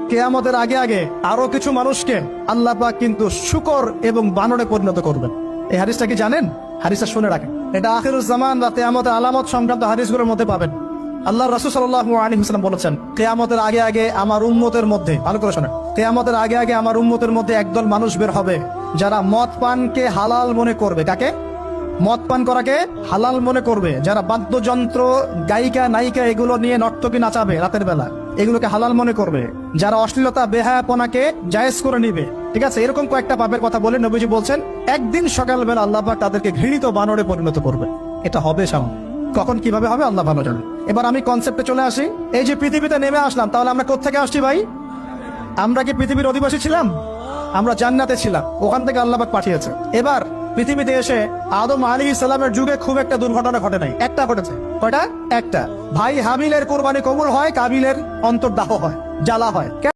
কেয়ামতের আগে আগে আরও কিছু মানুষকে আল্লাহ পাক কিন্তু শুকর এবং বানরে পরিণত করবেন। এই হাদিসটা কি জানেন? হাদিসটা শুনে রাখেন। এটা আখিরুজ জামান বা কেয়ামতের আলামত সংক্রান্ত হাদিসগুলোর মধ্যে পাবেন। আল্লাহ রাসূল সাল্লাল্লাহু আলাইহি ওয়াসাল্লাম বলেছেন, কেয়ামতের আগে আগে আমার উম্মতের মধ্যে, ভালো করে শোনেন, কেয়ামতের আগে আগে আমার উম্মতের মধ্যে একদল মানুষ বের হবে যারা মদ পানকে হালাল মনে করবে। কাকে? মদ পান করাকে হালাল মনে করবে। যারা বাদ্যযন্ত্র, গায়িকা, নায়িকা এগুলো নিয়ে নর্তকী নাচাবে রাতের বেলা, এগুলোকে হালাল মনে করবে। যারা অশ্লীলতা, বেহায়াপনাকে জায়েজ করে নিবে, ঠিক আছে? এরকম কয়েকটা পাপের কথা বলে নবীজি বলছেন, একদিন সকালবেলা আল্লাহ পাক তাদেরকে ঘৃণিত বানরে পরিণত করবে। এটা হবে সামনে কখন কীভাবে হবে আল্লাহ ভালো জানে। এবার আমি কনসেপ্টে চলে আসি। এই যে পৃথিবীতে নেমে আসলাম, তাহলে আমরা কোথেকে আসছি ভাই? আমরা কি পৃথিবীর অধিবাসী ছিলাম? আমরা জান্নাতে ছিলাম, ওখান থেকে আল্লাহ পাঠিয়েছে। এবার পৃথিবীতে এসে আদম আলী ইসলামের যুগে খুব একটা দুর্ঘটনা ঘটে নাই। একটা ঘটেছে। কয়টা? একটা। ভাই হাবিলের কোরবানি কবুল হয়, কাবিলের অন্তর্দাহ হয়, জ্বালা হয়।